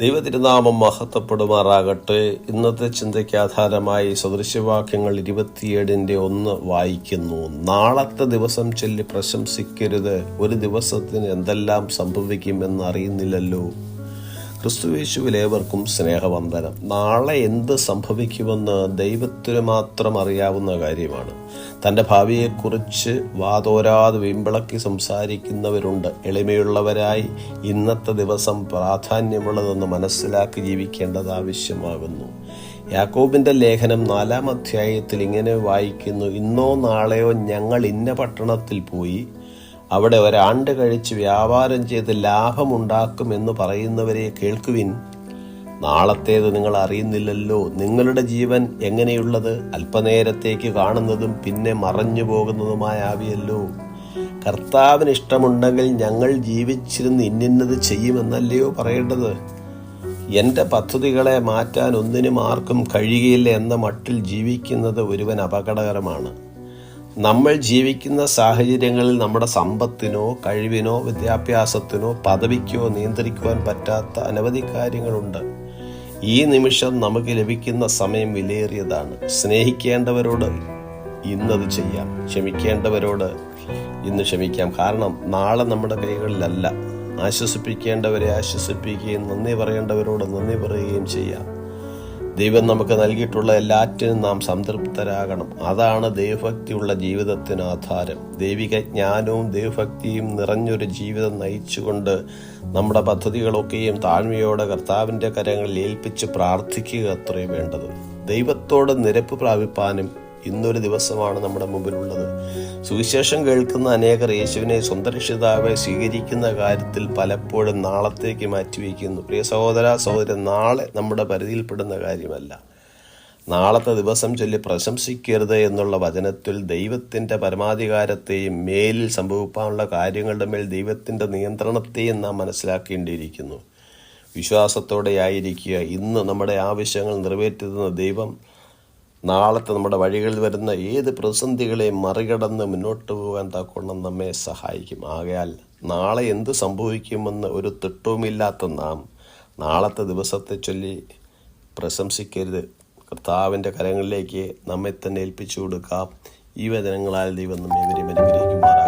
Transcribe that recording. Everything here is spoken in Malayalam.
ദൈവതിരുനാമം മഹത്വപ്പെടുമാറാകട്ടെ. ഇന്നത്തെ ചിന്തയ്ക്ക് ആധാരമായി സദൃശ്യവാക്യങ്ങൾ ഇരുപത്തിയേഴിന്റെ ഒന്ന് വായിക്കുന്നു. നാളത്തെ ദിവസം ചൊല്ലി പ്രശംസിക്കരുത്. ഒരു ദിവസത്തിന് എന്തെല്ലാം സംഭവിക്കുമെന്ന് അറിയുന്നില്ലല്ലോ. ക്രിസ്തുവേശുവിൽ ഏവർക്കും സ്നേഹവന്ദനം. നാളെ എന്ത് സംഭവിക്കുമെന്ന് ദൈവത്തിന് മാത്രം അറിയാവുന്ന കാര്യമാണ്. തന്റെ ഭാവിയെക്കുറിച്ച് വാതോരാതെ വിമ്പിളക്കി സംസാരിക്കുന്നവരുണ്ട്. എളിമയുള്ളവരായി ഇന്നത്തെ ദിവസം പ്രാധാന്യമുള്ളതെന്ന് മനസ്സിലാക്കി ജീവിക്കേണ്ടത് ആവശ്യമാകുന്നു. യാക്കോബിന്റെ ലേഖനം നാലാം അധ്യായത്തിൽ ഇങ്ങനെ വായിക്കുന്നു ഇന്നോ നാളെയോ ഞങ്ങൾ ഇന്ന പട്ടണത്തിൽ പോയി അവിടെ ഒരാണ്ട് കഴിച്ച് വ്യാപാരം ചെയ്ത് ലാഭമുണ്ടാക്കുമെന്ന് പറയുന്നവരെ കേൾക്കുവിൻ. നാളത്തേത് നിങ്ങൾ അറിയുന്നില്ലല്ലോ. നിങ്ങളുടെ ജീവൻ എങ്ങനെയുള്ളത്? അല്പനേരത്തേക്ക് കാണുന്നതും പിന്നെ മറഞ്ഞു പോകുന്നതുമായ ആവിയല്ലോ. കർത്താവിന് ഇഷ്ടമുണ്ടെങ്കിൽ ഞങ്ങൾ ജീവിച്ചിരുന്ന് ഇന്നിന്നത് ചെയ്യുമെന്നല്ലയോ പറയേണ്ടത്? എന്റെ പദ്ധതികളെ മാറ്റാൻ ഒന്നിനും ആർക്കും കഴിയുകയില്ല എന്ന മട്ടിൽ ജീവിക്കുന്നത് ഒരുവൻ അപകടകരമാണ്. നമ്മൾ ജീവിക്കുന്ന സാഹചര്യങ്ങളിൽ നമ്മുടെ സമ്പത്തിനോ കഴിവിനോ വിദ്യാഭ്യാസത്തിനോ പദവിക്കോ നിയന്ത്രിക്കുവാൻ പറ്റാത്ത അനവധി കാര്യങ്ങളുണ്ട്. ഈ നിമിഷം നമുക്ക് ലഭിക്കുന്ന സമയം വിലയേറിയതാണ്. സ്നേഹിക്കേണ്ടവരോട് ഇന്നത് ചെയ്യാം. ക്ഷമിക്കേണ്ടവരോട് ഇന്ന് ക്ഷമിക്കാം. കാരണം നാളെ നമ്മുടെ കൈകളിലല്ല. ആശ്വസിപ്പിക്കേണ്ടവരെ ആശ്വസിപ്പിക്കുകയും നന്ദി പറയേണ്ടവരോട് നന്ദി പറയുകയും ചെയ്യാം. ദൈവം നമുക്ക് നൽകിയിട്ടുള്ള എല്ലാറ്റിനും നാം സംതൃപ്തരാകണം. അതാണ് ദൈവഭക്തിയുള്ള ജീവിതത്തിന് ആധാരം. ദൈവിക ജ്ഞാനവും ദൈവഭക്തിയും നിറഞ്ഞൊരു ജീവിതം നയിച്ചുകൊണ്ട് നമ്മുടെ പദ്ധതികളൊക്കെയും താഴ്മയോടെ കർത്താവിന്റെ കരങ്ങളിൽ ഏൽപ്പിച്ച് പ്രാർത്ഥിക്കുക അത്രയും വേണ്ടത് ദൈവത്തോട് നിരപ്പ് പ്രാപിപ്പാനും ഇന്നൊരു ദിവസമാണ് നമ്മുടെ മുമ്പിലുള്ളത്. സുവിശേഷം കേൾക്കുന്ന അനേകർ യേശുവിനെ സ്വന്തരക്ഷിതാവെ സ്വീകരിക്കുന്ന കാര്യത്തിൽ പലപ്പോഴും നാളത്തേക്ക് മാറ്റിവെക്കുന്നു. പ്രിയ സഹോദര സഹോദരൻ നാളെ നമ്മുടെ പരിധിയിൽപ്പെടുന്ന കാര്യമല്ല. നാളത്തെ ദിവസം ചൊല്ലി പ്രശംസിക്കരുത് എന്നുള്ള വചനത്തിൽ ദൈവത്തിന്റെ പരമാധികാരത്തെയും മേലിൽ സംഭവിക്കാനുള്ള കാര്യങ്ങളുടെ മേൽ ദൈവത്തിന്റെ നിയന്ത്രണത്തെയും നാം മനസ്സിലാക്കേണ്ടിയിരിക്കുന്നു. വിശ്വാസത്തോടെ ആയിരിക്കുക ഇന്ന് നമ്മുടെ ആവശ്യങ്ങൾ നിറവേറ്റുന്ന ദൈവം നാളത്തെ നമ്മുടെ വഴികളിൽ വരുന്ന ഏത് പ്രതിസന്ധികളെയും മറികടന്ന് മുന്നോട്ട് പോകാൻ തക്കോണം നമ്മെ സഹായിക്കും. ആകയാൽ നാളെ എന്ത് സംഭവിക്കുമെന്ന് ഒരു തിട്ടവുമില്ലാത്ത നാം നാളത്തെ ദിവസത്തെ ചൊല്ലി പ്രശംസിക്കരുത്. കർത്താവിന്റെ കരങ്ങളിലേക്ക് നമ്മെ തന്നെ ഏൽപ്പിച്ചു കൊടുക്കാം. ഈ വചനങ്ങളാൽ ദൈവം നമ്മെ ഇവരെ അനുഗ്രഹിക്കും